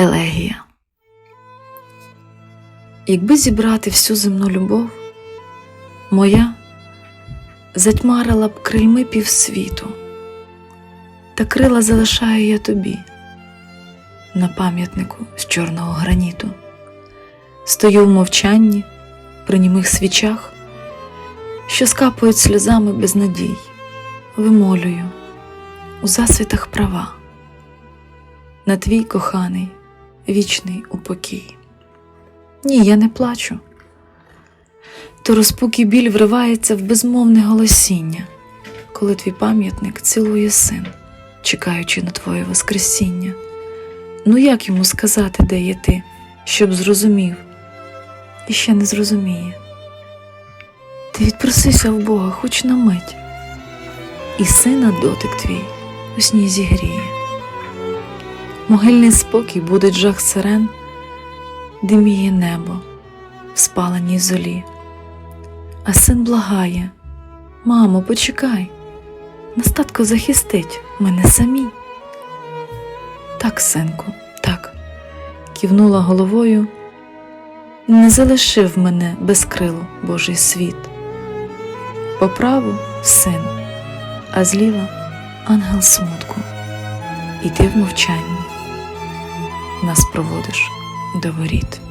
Елегія. Якби зібрати всю земну любов, моя затьмарила б крильми півсвіту, та крила залишаю я тобі на пам'ятнику з чорного граніту. Стою в мовчанні при німих свічах, що скапують сльозами без надій, вимолюю у засвітах права на твій коханий вічний упокій. Ні, я не плачу. То розпук і біль вривається в безмовне голосіння, коли твій пам'ятник цілує син, чекаючи на твоє Воскресіння. Ну як йому сказати, де є ти, щоб зрозумів, і ще не зрозуміє. Ти відпросися в Бога хоч на мить, і сина дотик твій у сні зігріє. Могильний спокій буде жах сирен, диміє небо в спаленій золі. А син благає, мамо, почекай, нас татко захистить мене самі. Так, синку, так, кивнула головою, не залишив мене без крилу Божий світ. По праву син, а зліва ангел смутку, і ти в мовчанні нас проводиш до воріт.